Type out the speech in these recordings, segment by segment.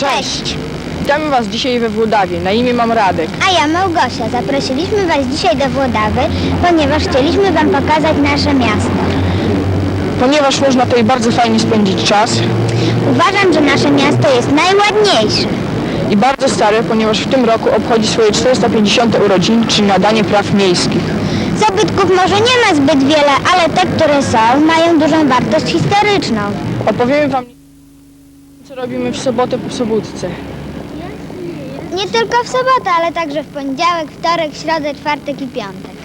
Cześć! Witamy Was dzisiaj we Włodawie. Na imię mam Radek. A ja Małgosia. Zaprosiliśmy Was dzisiaj do Włodawy, ponieważ chcieliśmy Wam pokazać nasze miasto. Ponieważ można tutaj bardzo fajnie spędzić czas Uważam, że nasze miasto jest najładniejsze. i bardzo stare, ponieważ w tym roku obchodzi swoje 450 urodziny, czyli nadanie praw miejskich. Zabytków może nie ma zbyt wiele, ale te, które są, mają dużą wartość historyczną. Opowiemy Wam, co robimy w sobotę po sobótce. Nie tylko w sobotę, ale także w poniedziałek, wtorek, środę, czwartek i piątek.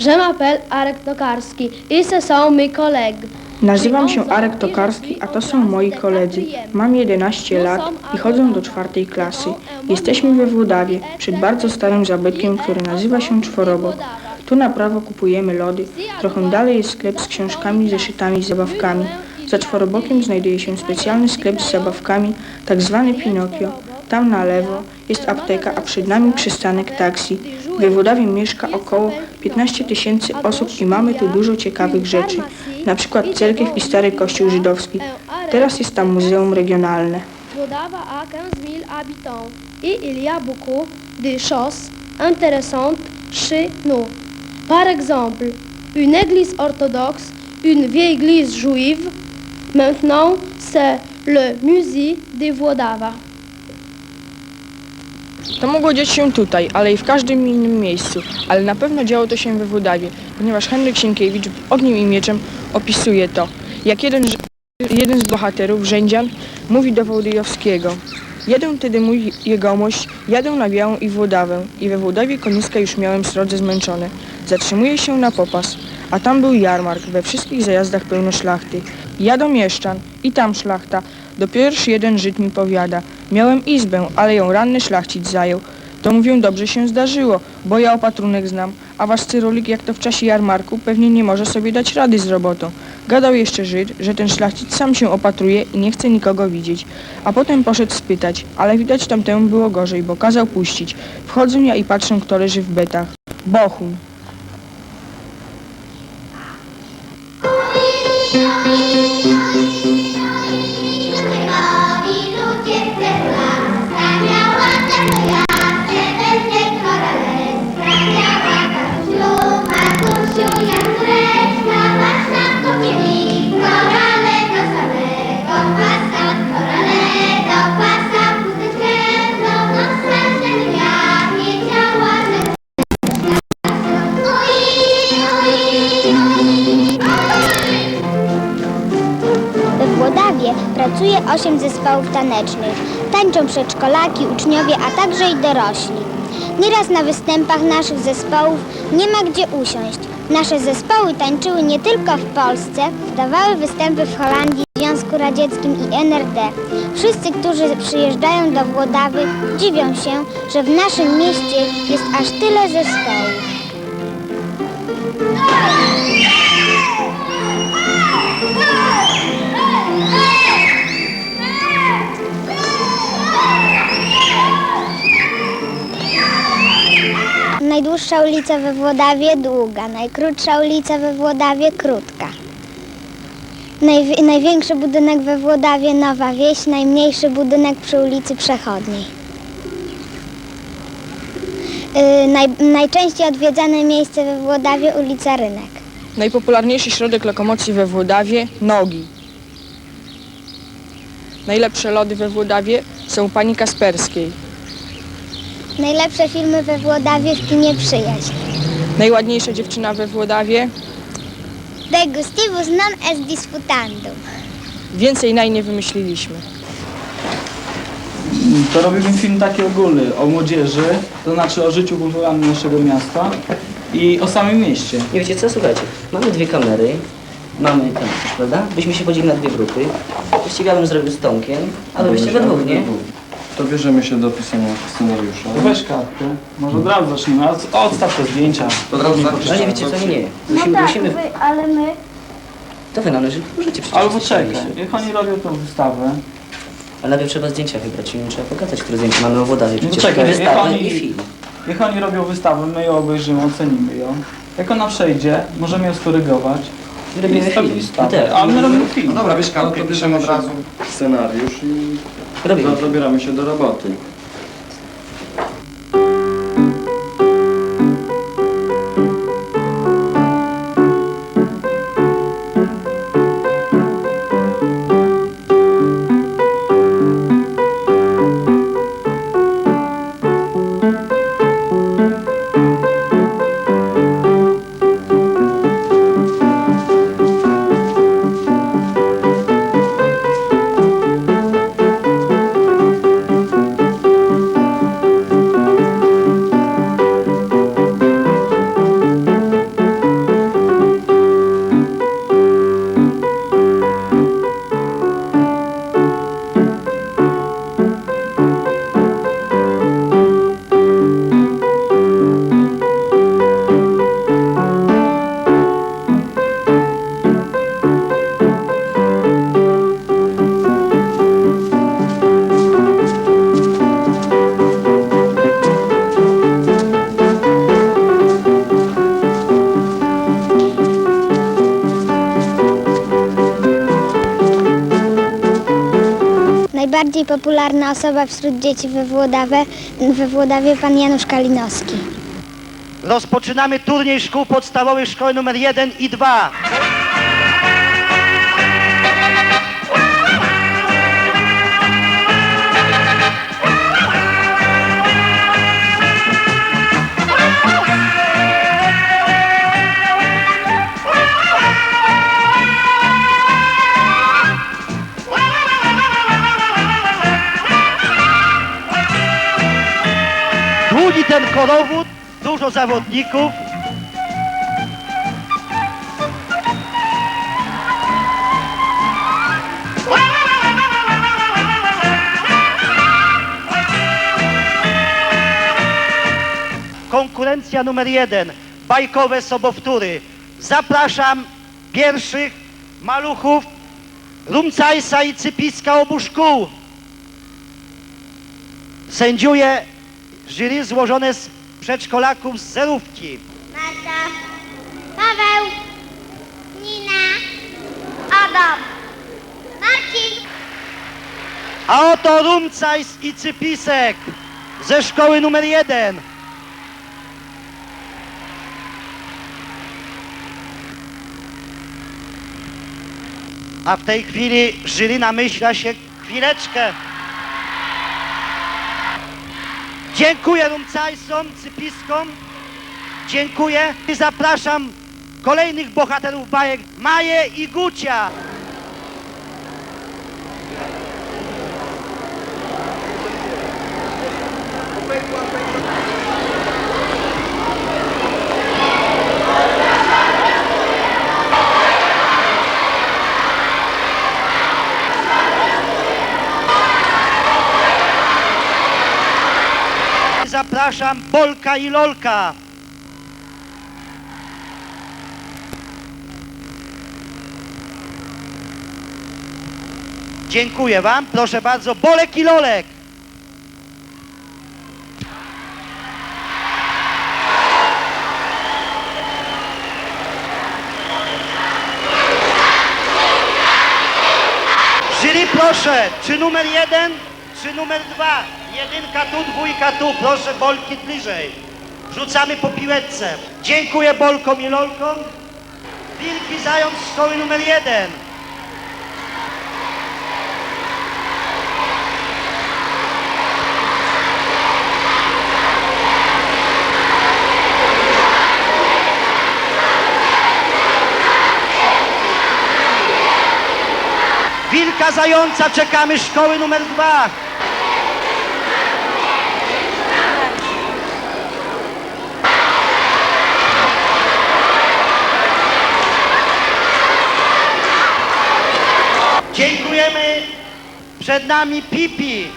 Je m'appelle Arek Tokarski i ce sont mes collègues. Nazywam się Arek Tokarski, a to są moi koledzy. Mam 11 lat i chodzę do czwartej klasy. Jesteśmy we Włodawie, przed bardzo starym zabytkiem, który nazywa się Czworobok. Tu na prawo kupujemy lody, trochę dalej jest sklep z książkami, zeszytami, z zabawkami. Za Czworobokiem znajduje się specjalny sklep z zabawkami, tak zwany Pinokio. Tam na lewo jest apteka, a przed nami przystanek taksi. We Włodawie mieszka około 15 tysięcy osób i mamy tu dużo ciekawych rzeczy, na przykład cerkiew i stary kościół żydowski. Teraz jest tam muzeum regionalne. Vlodava a 15 000 habitants et il y a beaucoup de choses intéressantes chez nous. Par exemple, une église orthodoxe, une vieille église juive. Maintenant, c'est le musée de Vlodava. To mogło dziać się tutaj, ale i w każdym innym miejscu, ale na pewno działo to się we Włodawie, ponieważ Henryk Sienkiewicz ogniem i mieczem opisuje to, jak jeden, jeden z bohaterów, Rzędzian, mówi do Wołodyjowskiego Jedę tedy mój jegomość, jadę na Białą i Włodawę i we Włodawie koniska już miałem srodze zmęczone. Zatrzymuję się na popas, a tam był jarmark, we wszystkich zajazdach pełno szlachty. Jadą mieszczan i tam szlachta, dopieroż jeden Żyd mi powiada. Miałem izbę, ale ją ranny szlachcic zajął. To mówię, dobrze się zdarzyło, bo ja opatrunek znam, a wasz cyrulik, jak to w czasie jarmarku, pewnie nie może sobie dać rady z robotą. Gadał jeszcze Żyd, że ten szlachcic sam się opatruje i nie chce nikogo widzieć. A potem poszedł spytać, ale widać tamtemu było gorzej, bo kazał puścić. Wchodzę ja i patrzę, kto leży w betach. Bochum. We Tańczą przedszkolaki, uczniowie, a także i dorośli. Nieraz na występach naszych zespołów nie ma gdzie usiąść. Nasze zespoły tańczyły nie tylko w Polsce, dawały występy w Holandii, Związku Radzieckim i NRD. Wszyscy, którzy przyjeżdżają do Włodawy, dziwią się, że w naszym mieście jest aż tyle zespołów. Najdłuższa ulica we Włodawie długa, najkrótsza ulica we Włodawie krótka. Najwi- największy budynek we Włodawie Nowa Wieś, najmniejszy budynek przy ulicy Przechodniej. Yy, naj, najczęściej odwiedzane miejsce we Włodawie ulica Rynek. Najpopularniejszy środek lokomocji we Włodawie nogi. Najlepsze lody we Włodawie są pani Kasperskiej. Najlepsze filmy we Włodawie w kinie Przyjaźń. Najładniejsza dziewczyna we Włodawie. De gustivus non est disputandum. Więcej naj nie wymyśliliśmy. To robimy film taki ogólny o młodzieży, to znaczy o życiu kulturalnym naszego miasta i o samym mieście. Nie wiecie co, słuchajcie, mamy dwie kamery, mamy ten, prawda? Byśmy się podzielili na dwie grupy. Właściwie ja bym zrobił z Tomkiem, ale byście we dwóch, nie? To bierzemy się do pisania scenariusza. Weź kartkę, może od razu zacznijmy, Od- odstaw te zdjęcia. Od razu Ale nie wiecie co, nie, nie. No Musimy, tak, musimy... ale my... To wy leży, możecie przecież. Albo czekaj, jak oni robią tą wystawę, Ale najpierw trzeba zdjęcia wybrać, i trzeba pokazać, które zdjęcia mamy o Włodawie. No Przecież czekaj, i jak wystawę oni- i film. niech oni robią wystawę, my ją obejrzymy, ocenimy ją. Jak ona przejdzie, możemy ją skorygować. I robimy film. listawę, I tak. A my robimy film. No dobra, wiesz, to piszemy od razu scenariusz i Robimy. Zabieramy się do roboty. Popularna osoba wśród dzieci we Włodawie, we Włodawie pan Janusz Kalinowski. Rozpoczynamy turniej szkół podstawowych szkoły numer 1 i 2. Długi ten korowód, dużo zawodników. Konkurencja numer jeden, bajkowe sobowtóry. Zapraszam pierwszych maluchów Rumcajsa i Cypiska obu szkół. Sędziuje jury złożone z przedszkolaków z zerówki. Marta, Paweł, Nina, Adam, Marcin. A oto Rumcajs i Cypisek ze szkoły numer jeden. A w tej chwili jury namyśla się chwileczkę. Dziękuję Rumcajsom, Cypiskom. Dziękuję i zapraszam kolejnych bohaterów bajek Maję i Gucia. Zapraszam Bolka i Lolka. Dziękuję Wam. Proszę bardzo, Bolek i Lolek. Jury proszę, czy numer jeden, czy numer dwa? Jedynka tu, dwójka tu, proszę Bolki bliżej. Rzucamy po piłeczce. Dziękuję Bolkom i Lolkom. Wilki Zając szkoły numer jeden. Wilka Zająca czekamy szkoły numer dwa. Przed nami Pipi.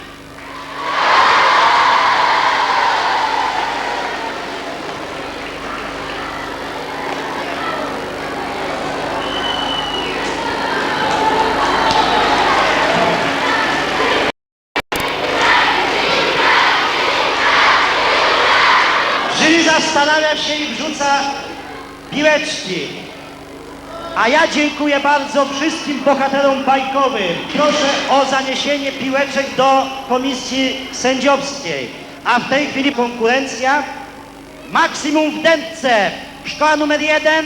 Zastanawia się i wrzuca piłeczki. A ja dziękuję bardzo wszystkim bohaterom bajkowym. Proszę o zaniesienie piłeczek do komisji sędziowskiej. A w tej chwili konkurencja maksimum w dętce. Szkoła numer jeden,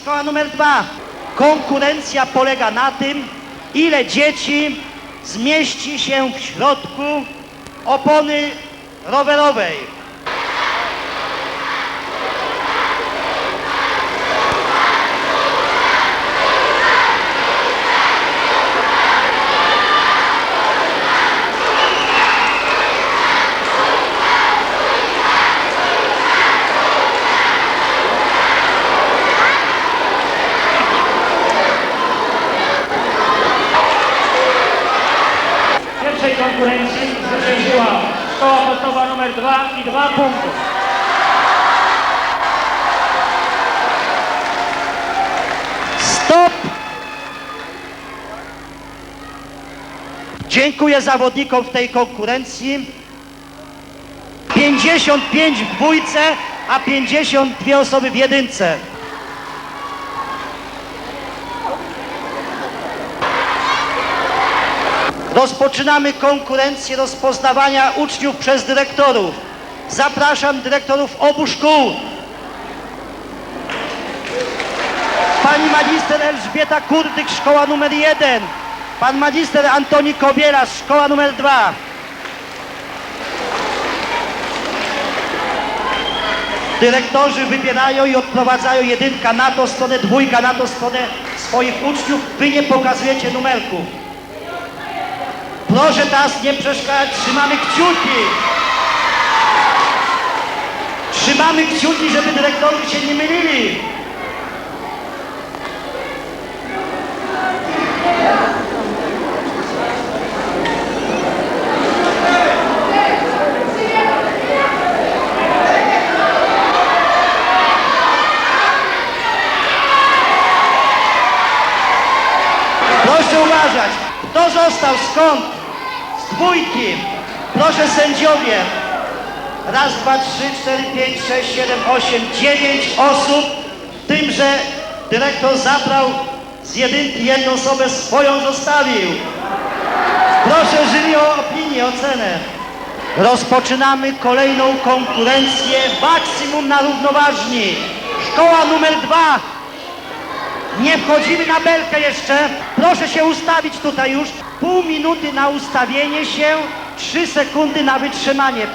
szkoła numer dwa. Konkurencja polega na tym, ile dzieci zmieści się w środku opony rowerowej. Numer 2 i 2 punkty. Stop! Dziękuję zawodnikom w tej konkurencji. 55 w dwójce, a 52 osoby w jedynce. Rozpoczynamy konkurencję rozpoznawania uczniów przez dyrektorów. Zapraszam dyrektorów obu szkół. Pani magister Elżbieta Kurdyk, szkoła numer 1. Pan magister Antoni Kobieras, szkoła numer 2. Dyrektorzy wybierają i odprowadzają jedynka na to stronę, dwójka na to stronę swoich uczniów. Wy nie pokazujecie numerków. Proszę teraz nie przeszkadzać, trzymamy kciuki. Trzymamy kciuki, żeby dyrektorzy się nie mylili. Proszę uważać. Kto został? Skąd? Z dwójki. Proszę sędziowie. Raz, dwa, trzy, cztery, pięć, sześć, siedem, osiem, dziewięć osób. Tym, że dyrektor zabrał z jedynki jedną osobę, swoją zostawił. Proszę jury o opinię, ocenę. Rozpoczynamy kolejną konkurencję maksimum na równoważni. Szkoła numer dwa. Nie wchodzimy na belkę jeszcze. Proszę się ustawić tutaj już. Pół minuty na ustawienie się, trzy sekundy na wytrzymanie.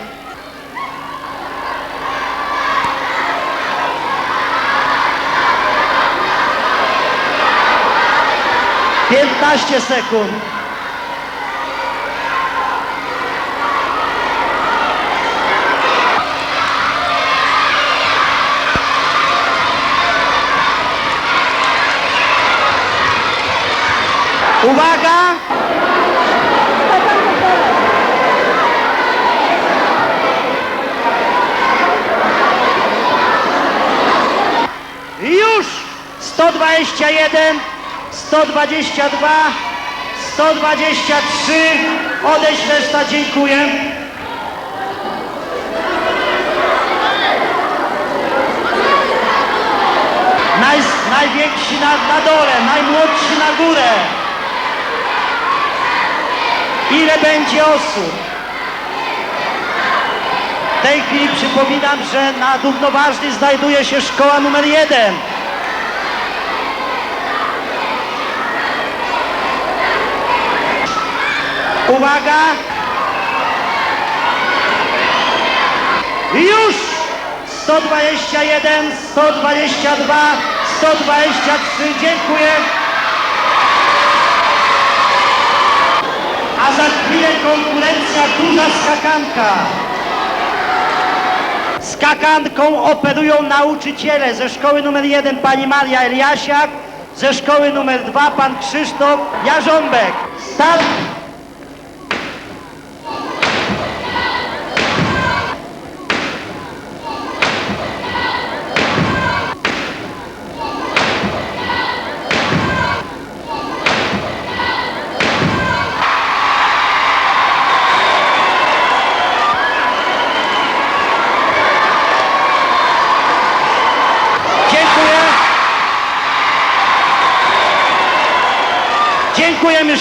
Piętnaście sekund. Uwaga! Już! 121, 122, 123. Odejść reszta, dziękuję. Naj, najwięksi na, na dole, najmłodsi na górę. Ile będzie osób? W tej chwili przypominam, że na równoważni znajduje się szkoła numer jeden. Uwaga! Już! 121, 122, 123, dziękuję. A za chwilę konkurencja duża skakanka. Skakanką operują nauczyciele ze szkoły numer 1 pani Maria Eliasiak, ze szkoły numer 2 pan Krzysztof Jarząbek. Start!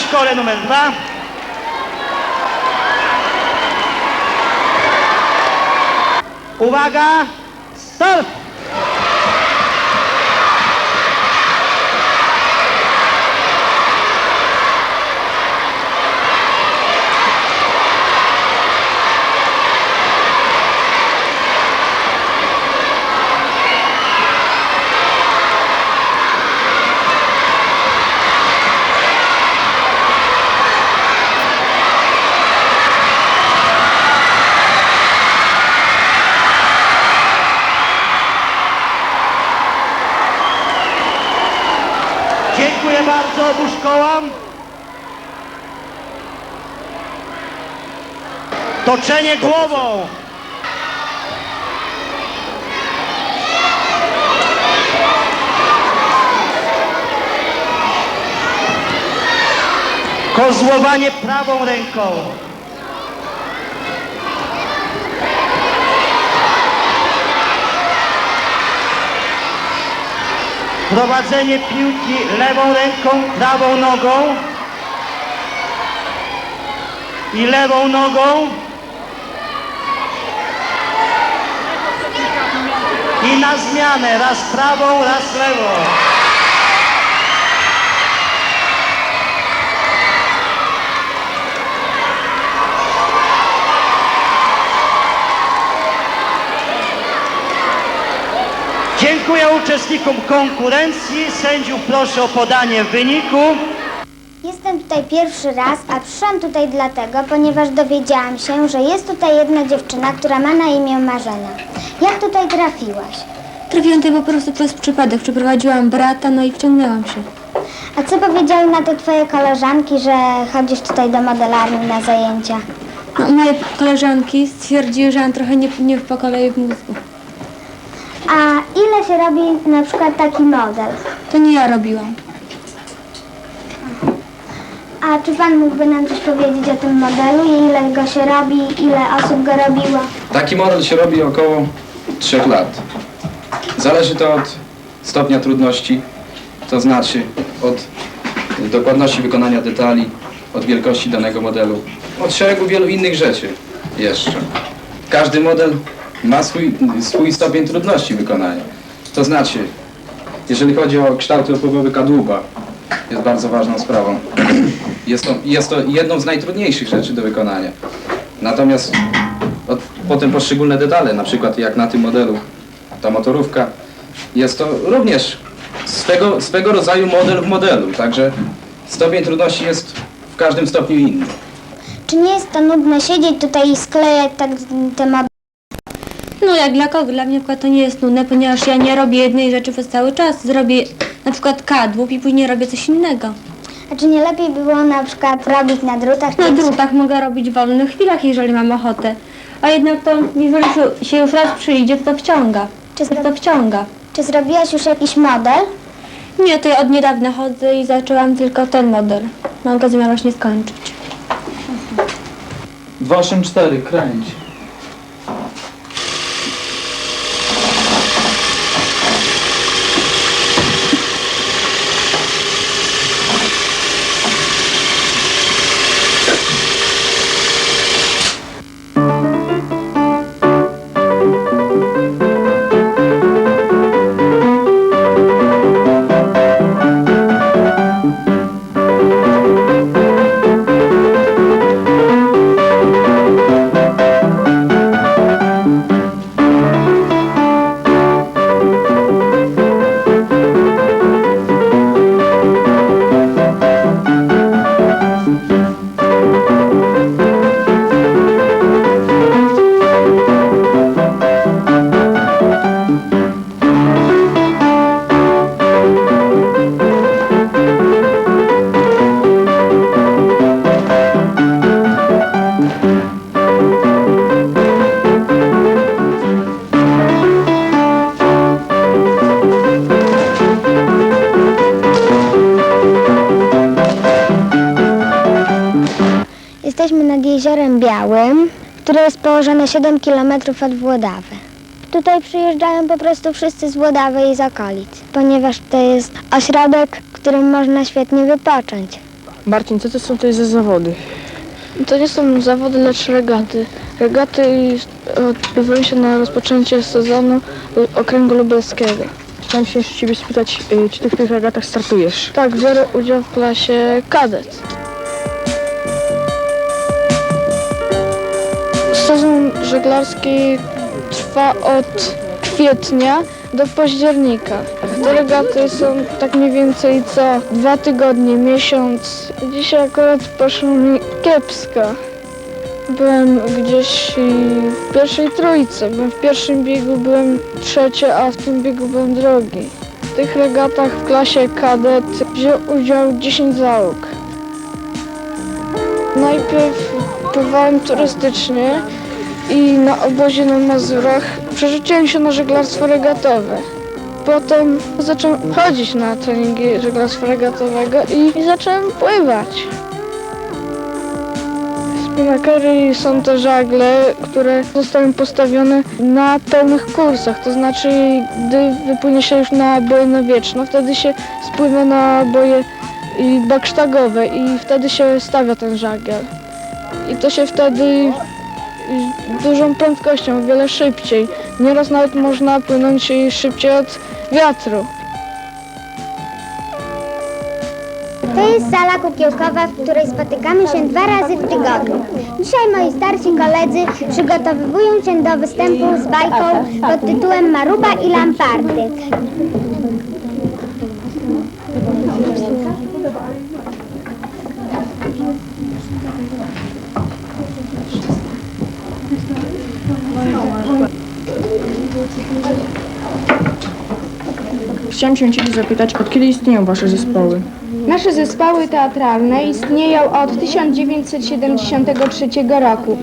Szkole numer dwa. Uwaga, start! Dziękuję bardzo obu szkołom. Toczenie głową. Kozłowanie prawą ręką. Prowadzenie piłki lewą ręką, prawą nogą i lewą nogą i na zmianę raz prawą, raz lewą. Dziękuję uczestnikom konkurencji. Sędziów proszę o podanie wyniku. Jestem tutaj pierwszy raz, a przyszłam tutaj dlatego, ponieważ dowiedziałam się, że jest tutaj jedna dziewczyna, która ma na imię Marzena. Jak tutaj trafiłaś? Trafiłam tutaj po prostu przez przypadek. Przeprowadziłam brata, no i wciągnęłam się. A co powiedziały na to twoje koleżanki, że chodzisz tutaj do modelarni na zajęcia? No, moje koleżanki stwierdziły, że mam trochę nie, nie po kolei w mózgu. A ile się robi na przykład taki model? To nie ja robiłam. A czy pan mógłby nam coś powiedzieć o tym modelu? i Ile go się robi, ile osób go robiło? Taki model się robi około 3 lat. Zależy to od stopnia trudności, to znaczy od dokładności wykonania detali, od wielkości danego modelu, od szeregu wielu innych rzeczy jeszcze. Każdy model ma swój, swój stopień trudności wykonania. To znaczy, jeżeli chodzi o kształty opływowy kadłuba, jest bardzo ważną sprawą. Jest to, jest to jedną z najtrudniejszych rzeczy do wykonania. Natomiast potem poszczególne detale, na przykład jak na tym modelu, ta motorówka, jest to również swego, swego rodzaju model w modelu, także stopień trudności jest w każdym stopniu inny. Czy nie jest to nudne siedzieć tutaj i sklejać tak te modele? No jak dla kogo? Dla mnie na przykład to nie jest nudne, ponieważ ja nie robię jednej rzeczy przez cały czas. Zrobię na przykład kadłub i później robię coś innego. A czy nie lepiej by było na przykład robić na drutach? Na drutach mogę robić w wolnych chwilach, jeżeli mam ochotę. A jednak to, jeżeli się- się już raz przyjdzie, to wciąga. Czy, To wciąga. czy zrobiłaś już jakiś model? Nie, to ja od niedawna chodzę i zaczęłam tylko ten model. Mam go zamiar właśnie skończyć. 284, kręć. Położone 7 km od Włodawy. Tutaj przyjeżdżają po prostu wszyscy z Włodawy i z okolic, ponieważ to jest ośrodek, w którym można świetnie wypocząć. Marcin, co to są tutaj za zawody? To nie są zawody, lecz regaty. Regaty odbywają się na rozpoczęcie sezonu okręgu lubelskiego. Chciałem się jeszcze ciebie spytać, y, czy ty w tych regatach startujesz? Tak, biorę udział w klasie kadet. Sezon żeglarski trwa od kwietnia do października. Regaty są tak mniej więcej co dwa tygodnie, miesiąc. Dzisiaj akurat poszło mi kiepsko. Byłem gdzieś w pierwszej trójce. Byłem w pierwszym biegu byłem trzeci, a w tym biegu byłem drugi. W tych regatach w klasie kadet wziął udział 10 załóg. Najpierw pływałem turystycznie i na obozie na Mazurach przerzuciłem się na żeglarstwo regatowe. Potem zacząłem chodzić na treningi żeglarstwa regatowego i, i zacząłem pływać. Spinakery są to żagle, które zostały postawione na pełnych kursach, to znaczy gdy wypłynie się już na boje na wieczno, wtedy się spływa na boje i baksztagowe i wtedy się stawia ten żagiel. I to się wtedy y, dużą prędkością, wiele szybciej. Nieraz nawet można płynąć szybciej od wiatru. To jest sala kukiełkowa, w której spotykamy się dwa razy w tygodniu. Dzisiaj moi starsi koledzy przygotowują się do występu z bajką pod tytułem Maruba i Lamparty. Chciałem się ciebie zapytać, od kiedy istnieją wasze zespoły? Nasze zespoły teatralne istnieją od 1973 roku.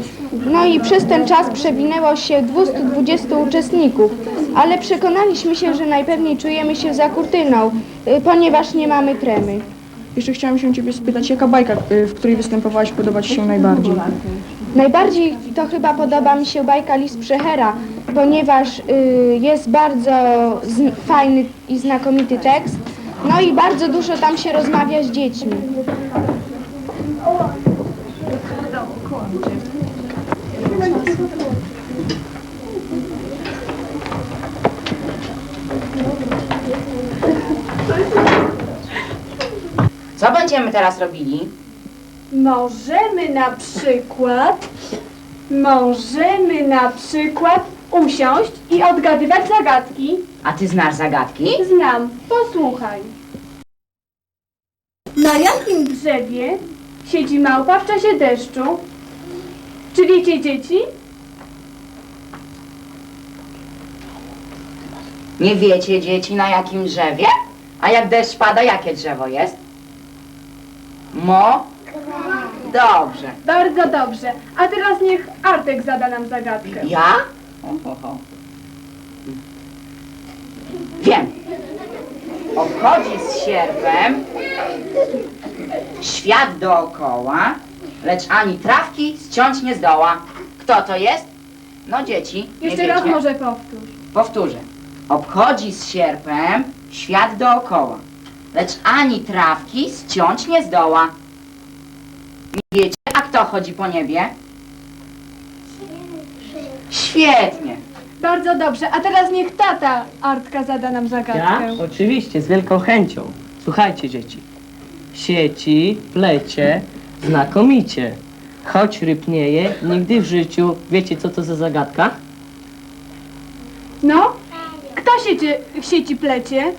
No i przez ten czas przewinęło się 220 uczestników, ale przekonaliśmy się, że najpewniej czujemy się za kurtyną, y, ponieważ nie mamy tremy. Jeszcze chciałem się ciebie spytać, jaka bajka, y, w której występowałaś, podoba ci się najbardziej? Najbardziej to chyba podoba mi się bajka Lis Przechera, ponieważ y, jest bardzo fajny i znakomity tekst, no i bardzo dużo tam się rozmawia z dziećmi. Co będziemy teraz robili? Możemy na przykład, możemy na przykład usiąść i odgadywać zagadki. A ty znasz zagadki? Znam, posłuchaj. Na jakim drzewie siedzi małpa w czasie deszczu? Czy wiecie dzieci? Nie wiecie, dzieci, na jakim drzewie? A jak deszcz pada, jakie drzewo jest? Mo? Dobrze. Bardzo dobrze. A teraz niech Artek zada nam zagadkę. Ja? Ho, ho. Wiem. Obchodzi z sierpem świat dookoła, lecz ani trawki ściąć nie zdoła. Kto to jest? No dzieci, nie Jeszcze raz wiecie? może powtórz. Powtórzę. Obchodzi z sierpem świat dookoła, lecz ani trawki ściąć nie zdoła. Nie wiecie, a kto chodzi po niebie? Świetnie. Bardzo dobrze. A teraz niech tata Artka zada nam zagadkę. Ja? Oczywiście, z wielką chęcią. Słuchajcie, dzieci. Sieci, plecie, znakomicie. Choć rybnieje, nigdy w życiu. Wiecie, co to za zagadka? No? Kto sieci, w sieci plecie?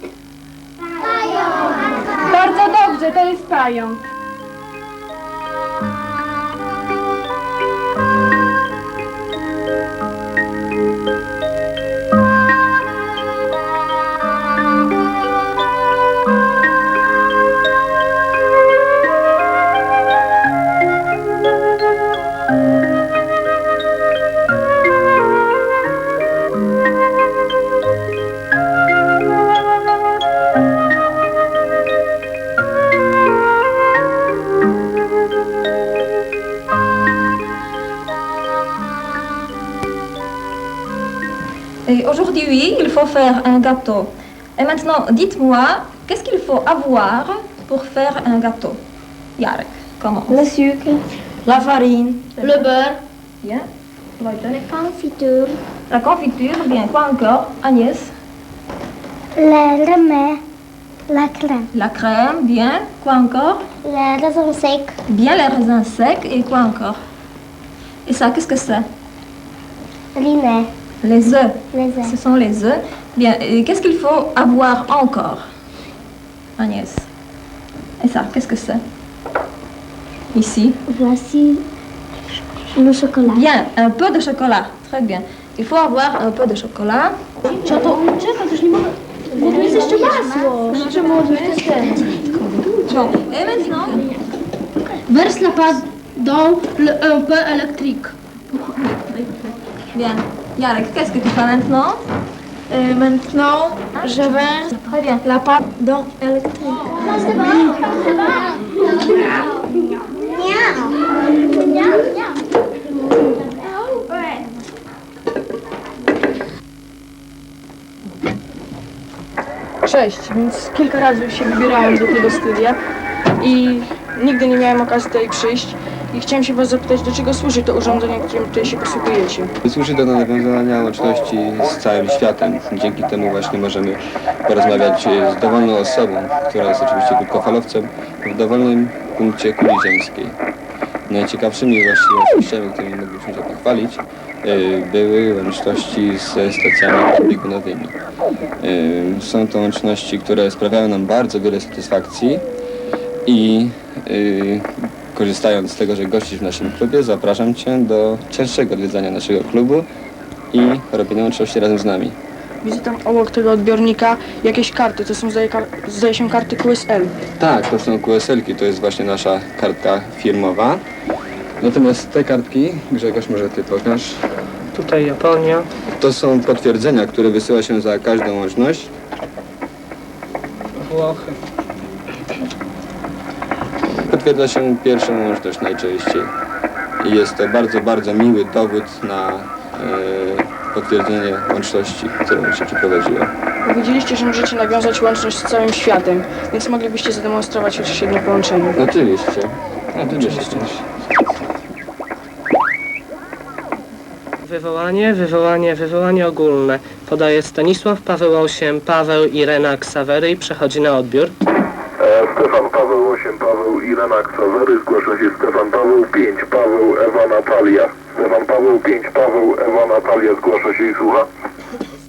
Bardzo dobrze, to jest pająk. Aujourd'hui, il faut faire un gâteau. Et maintenant, dites-moi, qu'est-ce qu'il faut avoir pour faire un gâteau? Jarek, commence. Le sucre. La farine. Le beurre. Bien. La confiture. La confiture, bien. Quoi encore? Agnès Le remède. La crème. La crème, bien. Quoi encore? Le raisin sec. Bien les raisins secs et quoi encore? Et ça, qu'est-ce que c'est? Rinet. Les œufs. Les œufs. Ce sont les œufs. Bien, et qu'est-ce qu'il faut avoir encore? Agnès. Et ça, qu'est-ce que c'est? Ici. Voici le chocolat. Bien, un peu de chocolat. Très bien. Il faut avoir un peu de chocolat. Et maintenant? Verse la pâte dans le un peu électrique. Bien. Yarek, qu'est-ce que tu fais maintenant maintenant, je verse Très bien. Cześć, więc kilka razy się wybierałem do tego studia i nigdy nie miałem okazji tutaj przyjść i chciałem się was zapytać, do czego służy to urządzenie, którym tutaj się posługujecie. Służy do nawiązania łączności z całym światem. Dzięki temu właśnie możemy porozmawiać z dowolną osobą, która jest oczywiście krótkofalowcem, w dowolnym punkcie kuli ziemskiej. Najciekawszymi właściwościami, którymi moglibyśmy się pochwalić, e, były łączności ze stacjami biegunowymi. E, Są to łączności, które sprawiają nam bardzo wiele satysfakcji i e, korzystając z tego, że gościsz w naszym klubie, zapraszam Cię do częstszego odwiedzania naszego klubu i robienia łączności razem z nami. Widzę tam obok tego odbiornika jakieś karty, to są zdaje, kar- zdaje się karty QSL. Tak, to są QSL-ki, to jest właśnie nasza kartka firmowa. Natomiast te kartki, Grzegorz, może Ty pokaż, Tutaj Japonia. to są potwierdzenia, które wysyła się za każdą łączność. Włochy. Potwierdza się pierwszą łączność najczęściej. I jest to bardzo, bardzo miły dowód na e, potwierdzenie łączności, którą się przeprowadziła. Powiedzieliście, że możecie nawiązać łączność z całym światem, więc moglibyście zademonstrować chociaż jedno połączenie. Oczywiście. Oczywiście. Wywołanie, wywołanie, wywołanie ogólne. Podaje Stanisław Paweł VIII, Paweł Irena Ksawery i przechodzi na odbiór. Stefan Paweł 8, Paweł Irena Ksawery, zgłasza się Stefan Paweł 5, Paweł Ewa Natalia. Stefan Paweł 5, Paweł Ewa Natalia, zgłasza się i słucha.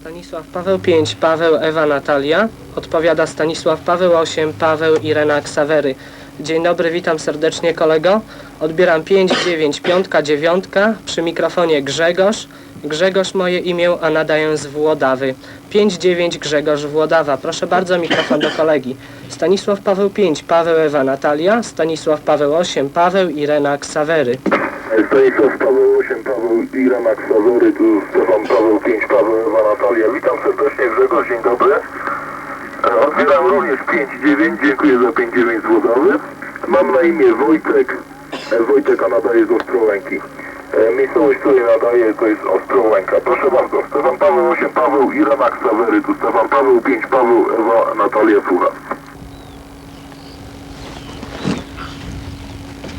Stanisław Paweł V, Paweł Ewa Natalia. Odpowiada Stanisław Paweł VIII, Paweł Irena Ksawery. Dzień dobry, witam serdecznie kolego. Odbieram 5, 9, piątka, dziewiątka. Przy mikrofonie Grzegorz. Grzegorz moje imię, a nadaję z Włodawy. 5, 9, Grzegorz Włodawa. Proszę bardzo, mikrofon do kolegi. Stanisław Paweł 5, Paweł Ewa Natalia. Stanisław Paweł 8, Paweł Irena Ksawery. Stanisław Paweł 8, Paweł Irena Ksawery, tu Stefan Paweł 5, Paweł Ewa Natalia. Witam serdecznie Grzegorz, dzień dobry. E, Odbieram również 5-9, dziękuję za 5-9 z Włodawy. Mam na imię Wojtek, E, Wojtek, a nadaje z Ostrołęki. E, Miejscowość, której nadaje, to jest Ostrołęka. Proszę bardzo, Stefan Paweł 8, Paweł Irena Ksawery, tu Stefan Paweł 5, Paweł Ewa Natalia, słucham.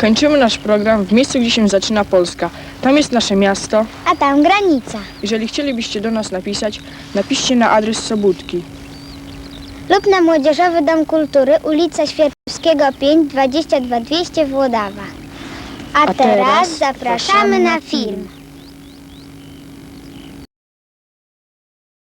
Kończymy nasz program w miejscu, gdzie się zaczyna Polska. Tam jest nasze miasto. A tam granica. Jeżeli chcielibyście do nas napisać, napiszcie na adres Sobótki. Lub na Młodzieżowy Dom Kultury, ulica Świerczewskiego 5, 22 200 Włodawa. A, teraz zapraszamy na film.